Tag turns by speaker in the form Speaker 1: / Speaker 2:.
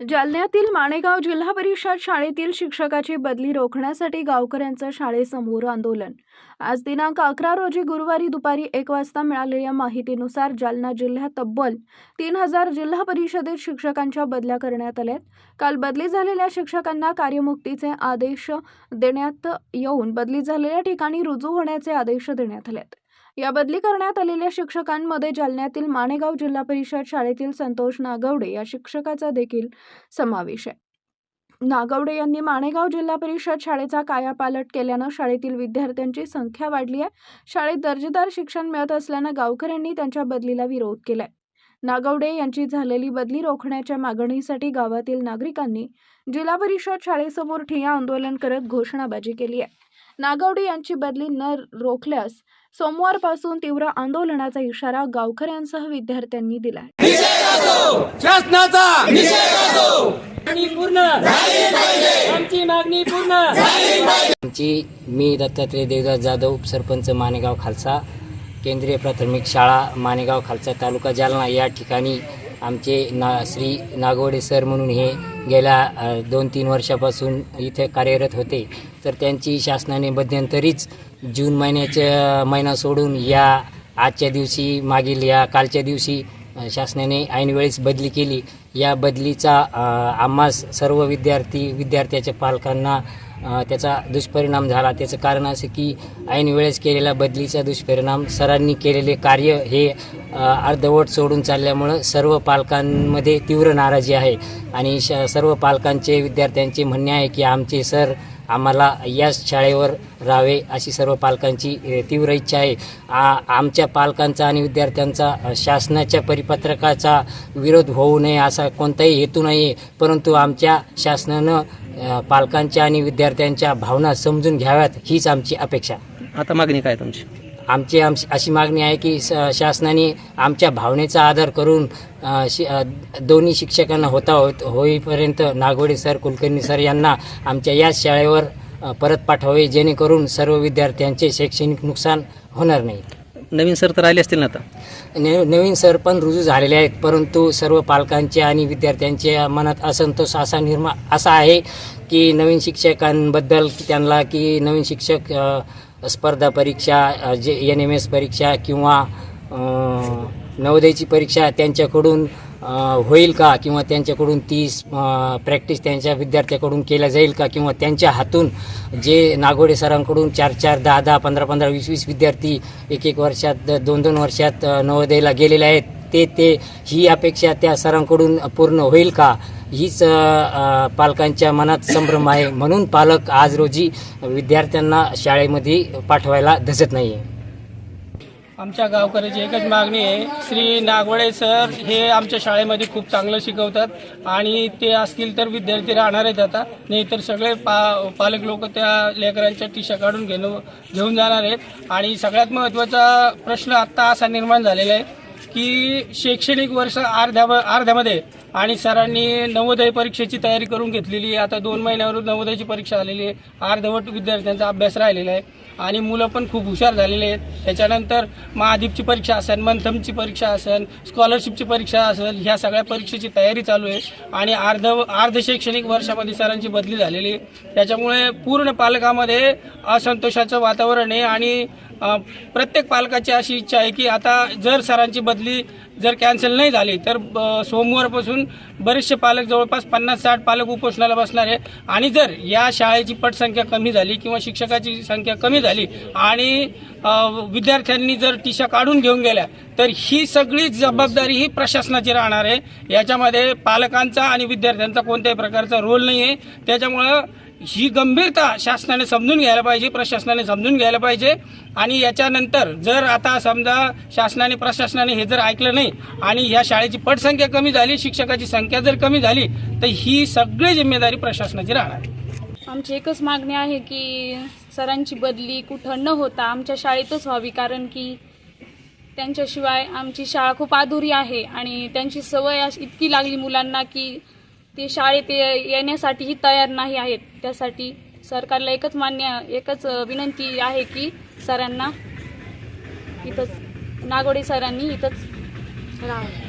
Speaker 1: जालन्यातील माणेगाव जिल्हा परिषद शाळेतील शिक्षकाची बदली रोखण्यासाठी गावकऱ्यांचं शाळेसमोर आंदोलन. आज दिनांक अकरा रोजी गुरुवारी दुपारी एक वाजता मिळालेल्या माहितीनुसार जालना जिल्ह्यात तब्बल तीन हजार जिल्हा परिषदेत शिक्षकांच्या बदल्या करण्यात आल्या काल बदली झालेल्या शिक्षकांना कार्यमुक्तीचे आदेश देण्यात येऊन बदली झालेल्या ठिकाणी रुजू होण्याचे आदेश देण्यात आले या बदली करण्यात आलेल्या शिक्षकांमध्ये जालन्यातील माणेगाव जिल्हा परिषद शाळेतील संतोष नागवडे या शिक्षकाचा देखील समावेश आहे. नागवडे यांनी माणेगाव जिल्हा परिषद शाळेचा कायापालट केल्यानं शाळेतील विद्यार्थ्यांची संख्या वाढली आहे. शाळेत दर्जेदार शिक्षण मिळत असल्यानं गावकऱ्यांनी त्यांच्या बदलीला विरोध केलाय. नागवडे यांची झालेली बदली रोखण्याच्या मागणीसाठी गावातील नागरिकांनी जिल्हा परिषद शाळेसमोर ठिय्या आंदोलन करत घोषणाबाजी केली आहे. नागवडे यांची बदली न रोखल्यास सोमवारपासून तीव्र आंदोलनाचा इशारा गावकऱ्यांसह विद्यार्थ्यांनी दिला
Speaker 2: आमची मागणी पूर्ण!
Speaker 3: आमची मी दत्तात्रय देवदास जाधव सरपंच माणेगाव खालसा केंद्रीय प्राथमिक शाळा माणेगाव खालसा तालुका जालना या ठिकाणी आमचे ना श्री नागवडे सर म्हणून हे गेल्या दोन तीन वर्षापासून इथे कार्यरत होते. तर त्यांची शासनाने मध्यंतरीच जून महिन्याच्या महिना सोडून या आजच्या दिवशी मागील या कालच्या दिवशी शासनाने ऐनवेळेस बदली केली. या बदलीचा आम्हास सर्व विद्यार्थी विद्यार्थ्याच्या पालकांना त्याचा दुष्परिणाम झाला. त्याचं कारण असं की ऐन वेळेस केलेल्या बदलीचा दुष्परिणाम सरांनी केलेले कार्य हे अर्धवट सोडून चालल्यामुळं सर्व पालकांमध्ये तीव्र नाराजी आहे. आणि श सर्व पालकांचे विद्यार्थ्यांचे म्हणणे आहे की आमचे सर आम्हाला याच शाळेवर राहावे अशी सर्व पालकांची तीव्र इच्छा आहे. आ आमच्या पालकांचा आणि विद्यार्थ्यांचा शासनाच्या परिपत्रकाचा विरोध होऊ नये असा कोणताही हेतू नाही आहे परंतु आमच्या शासनानं पालकांच्या आणि विद्यार्थ्यांच्या भावना समजून घ्याव्यात हीच आमची अपेक्षा.
Speaker 4: आता मागणी काय तुमची?
Speaker 3: आमची आम अशी मागणी आहे की स शासनाने आमच्या भावनेचा आधार करून शि दोन्ही शिक्षकांना होता होत होईपर्यंत नागवडे सर कुलकर्णी सर यांना आमच्या याच शाळेवर परत पाठवावे जेणेकरून सर्व विद्यार्थ्यांचे शैक्षणिक नुकसान होणार नाही.
Speaker 4: नवीन सर तर आले असतील ना आता?
Speaker 3: ने नवीन सर पण रुजू झालेले आहेत परंतु सर्व पालकांचे आणि विद्यार्थ्यांच्या मनात असंतोष असा निर्मा असा आहे की नवीन शिक्षकांबद्दल त्यांना की नवीन शिक्षक स्पर्धा परीक्षा जे एन एम एस परीक्षा किंवा नवोदयची परीक्षा त्यांच्याकडून होईल का? किंवा त्यांच्याकडून ती प्रॅक्टिस त्यांच्या विद्यार्थ्याकडून केल्या जाईल का? किंवा त्यांच्या हातून जे नागोडे सरांकडून चार चार दहा दहा पंधरा पंधरा वीस वीस विद्यार्थी एक एक वर्षात दोन दोन वर्षात नवोदयला गेलेले आहेत ते ते ही अपेक्षा त्या सरांकडून पूर्ण होईल का? हीच पालकांच्या मनात संभ्रम आहे. म्हणून पालक आज रोजी विद्यार्थ्यांना शाळेमध्ये पाठवायला धजत नाही आहे
Speaker 2: आमच्या गावकऱ्याची एकच मागणी आहे. श्री नागवडे सर हे आमच्या शाळेमध्ये खूप चांगलं शिकवतात आणि ते असतील तर विद्यार्थी राहणार आहेत आता. नाही तर सगळे पा पालक लोक त्या लेकरांच्या टीशा काढून घेणं घेऊन जाणार आहेत. आणि सगळ्यात महत्त्वाचा प्रश्न आत्ता असा निर्माण झालेला आहे की शैक्षणिक वर्ष अर्ध्या अर्ध्यामध्ये आणि सरांनी नवोदय परीक्षेची तयारी करून घेतलेली आहे. आता दोन महिन्यावर नवोदयची परीक्षा आलेली आहे. अर्धवट विद्यार्थ्यांचा अभ्यास राहिलेला आहे. आणि मुलं पण खूप हुशार झालेले आहेत. त्याच्यानंतर महादीपची परीक्षा असेल मंथमची परीक्षा असेल स्कॉलरशिपची परीक्षा असेल ह्या सगळ्या परीक्षेची तयारी चालू आहे. आणि अर्ध अर्ध शैक्षणिक वर्षामध्ये सरांची बदली झालेली आहे. त्याच्यामुळे पूर्ण पालकामध्ये असंतोषाचं वातावरण आहे. आणि प्रत्येक पालकाची अशी इच्छा आहे की आता जर सरांची बदली जर कॅन्सल नाही झाली तर ब- सोमवारपासून बरेचसे पालक जवळपास पन्नास साठ पालक उपोषणाला बसणार आहे आणि जर या शाळेची पटसंख्या कमी झाली किंवा शिक्षकाची संख्या कमी झाली आणि विद्यार्थ्यांनी जर टीशा काढून घेऊन गेल्या तर ही सगळी जबाबदारी ही प्रशासनाची राहणार आहे. याच्यामध्ये पालकांचा आणि विद्यार्थ्यांचा कोणत्याही प्रकारचा रोल नाही आहे त्याच्यामुळं ही गंभीरता शासनाने समजून घ्यायला पाहिजे प्रशासनाने समजून घ्यायला पाहिजे. आणि याच्यानंतर जर आता समजा शासनाने प्रशासनाने हे जर ऐकलं नाही आणि ह्या शाळेची पटसंख्या कमी झाली शिक्षकाची संख्या जर कमी झाली तर ही सगळी जिम्मेदारी प्रशासनाची राहणार.
Speaker 5: आमची एकच मागणी आहे की सरांची बदली कुठं न होता आमच्या शाळेतच व्हावी कारण की त्यांच्याशिवाय आमची शाळा खूप अधुरी आहे आणि त्यांची सवय इतकी लागली मुलांना की ती शाळेत ये- येण्यासाठीही तयार नाही आहेत. त्यासाठी सरकारला एकच मान्य एकच विनंती आहे की सरांना इथंच नागोडे सरांनी इथंच राहावं.